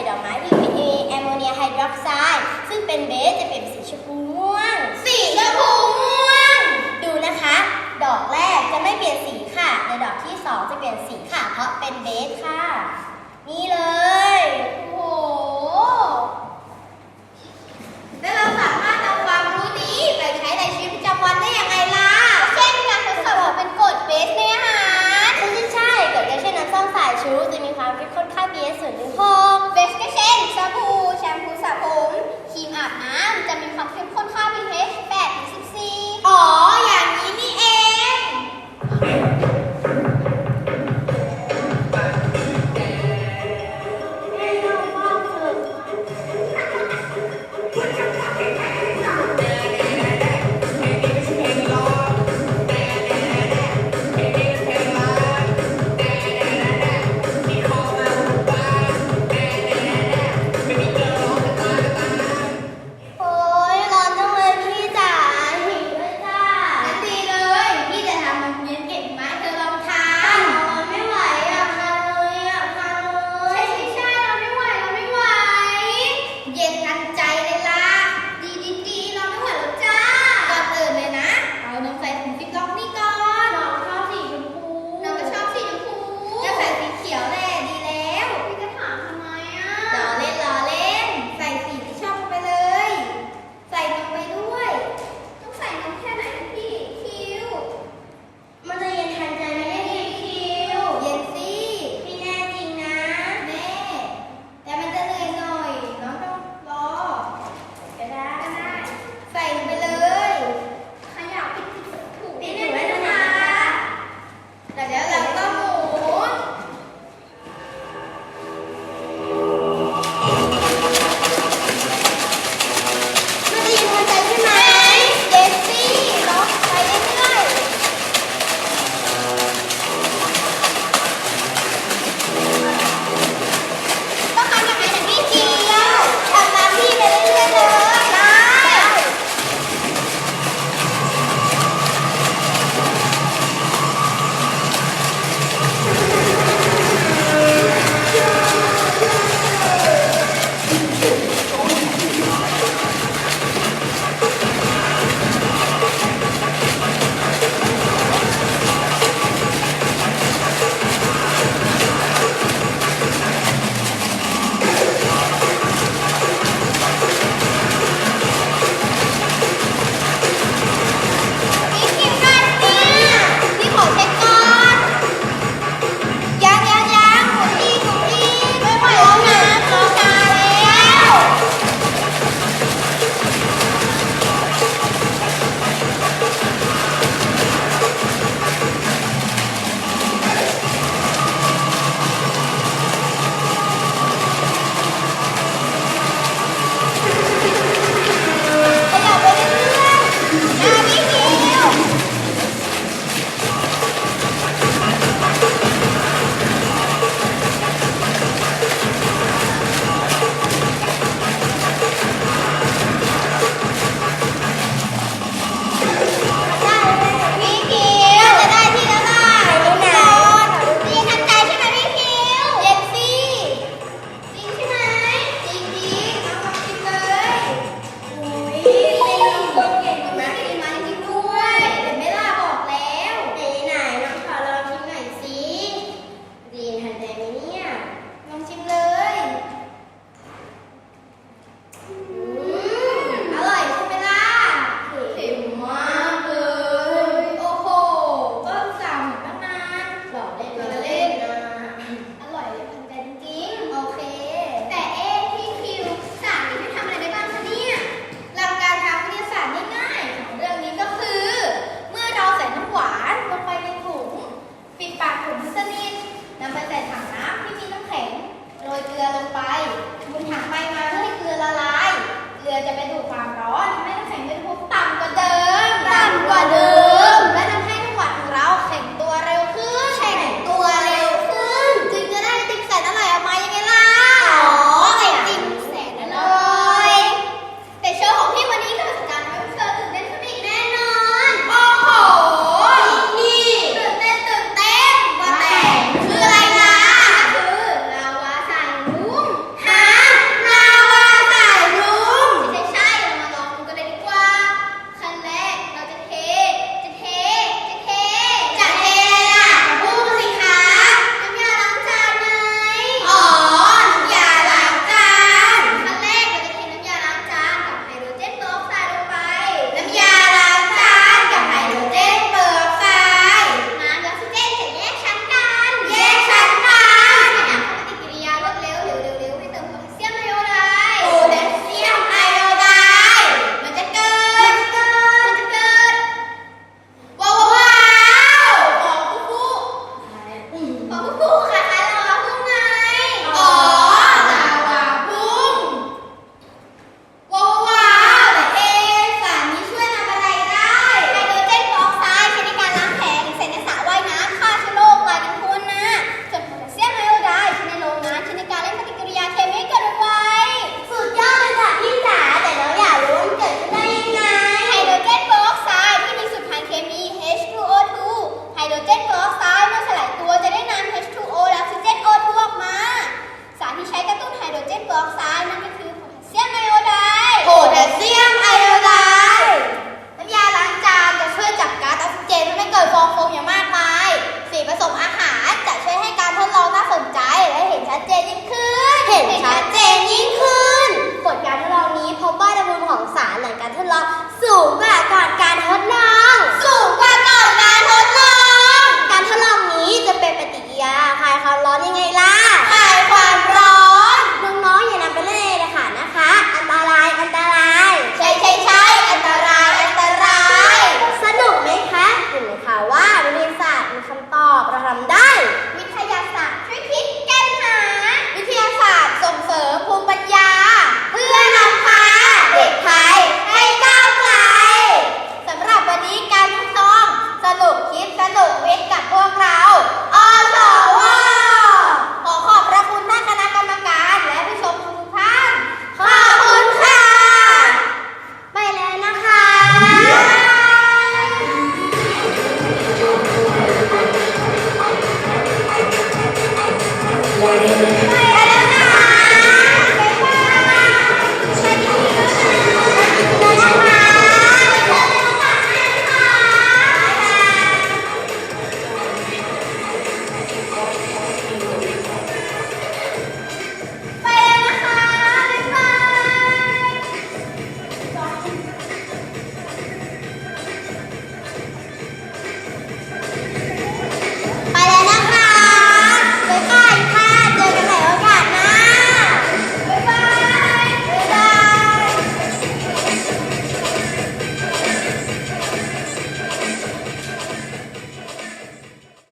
ดดอกไม้ที่มีแอมโมเนียไฮดรอกไซด์ซึ่งเป็นเบสจะเปลี่ยนสีชมพูม่วง สีชมพูม่วง ดูนะคะ ดอกแรกจะไม่เปลี่ยนสีค่ะ ในดอกที่ 2 จะเปลี่ยนสีค่ะ เพราะเป็นเบสค่ะ นี่เลย้ำจะมีความเข้มข้นข้าม